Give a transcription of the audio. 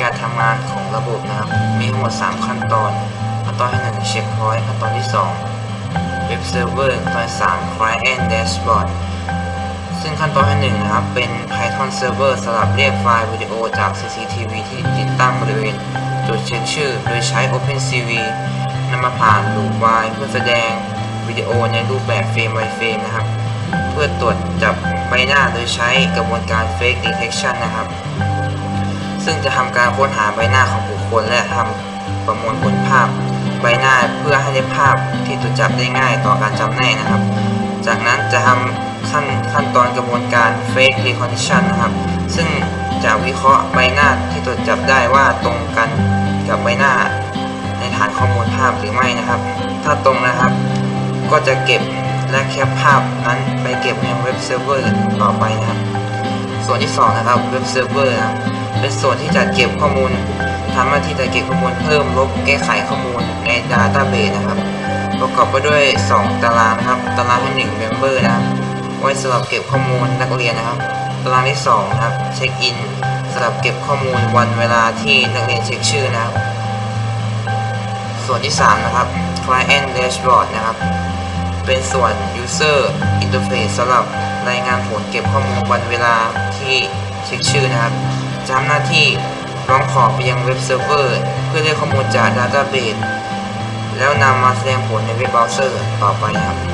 การทำงานของระบบนะครับ มีทั้งหมด 3 ขั้นตอน ขั้นตอนที่ 1 เช็คพอยต์ขั้นตอนที่ 2 Web Server ขั้นตอนที่3 Client Dashboard ซึ่งขั้นตอนที่ 1 นะครับ เป็น Python Server สำหรับเรียกไฟล์วิดีโอจาก CCTV ที่ติดตั้งบริเวณจุดเช็คชื่อ โดยใช้ OpenCV นำมาผ่านลูป Y เพื่อแสดงวิดีโอในรูปแบบเฟรม by เฟรมนะครับ เพื่อตรวจจับใบหน้าโดยใช้กระบวนการ Fake Detection นะครับ ซึ่งจะทำการค้นหาใบหน้าของบุคคลและทำประมวลผลภาพใบหน้าเพื่อให้ได้ภาพที่ตรวจจับได้ง่ายต่อการจำแนกนะครับ จากนั้นจะทำขั้นขั้นตอนกระบวนการ Fake Recognition นะครับ ซึ่งจะวิเคราะห์ใบหน้าที่ตรวจจับได้ว่าตรงกันกับใบหน้า ในฐานข้อมูลภาพหรือไม่นะครับ ถ้าตรงนะครับ ก็จะเก็บและแคปภาพนั้นไปเก็บในเว็บเซิร์ฟเวอร์ต่อไปนะครับ ส่วนที่ 2 นะครับเว็บเซิร์ฟเวอร์นะครับ เป็นส่วนที่จะเก็บข้อมูลทำหน้าที่จะเก็บข้อมูลเพิ่มลบแก้ไขข้อมูลใน Database นะครับ ประกอบไปด้วย 2 ตารางนะครับ ตารางที่1 Member นะครับ ไว้สำหรับเก็บข้อมูลนักเรียนนะครับ ตารางที่2นะครับ เช็คอินสำหรับเก็บข้อมูลวันเวลาที่นักเรียนเช็คชื่อนะครับ ส่วนที่ 3 นะครับ Client Dashboard นะครับ เป็นส่วน User Interface สำหรับรายงานผลเก็บข้อมูลวันเวลาที่เช็คชื่อนะครับ จะทำหน้าที่ร้องขอไปยังเว็บเซิร์ฟเวอร์ เพื่อเรียกข้อมูลจากดาต้าเบสแล้วนำมาแสดงผลในเว็บเบราว์เซอร์ต่อไปครับ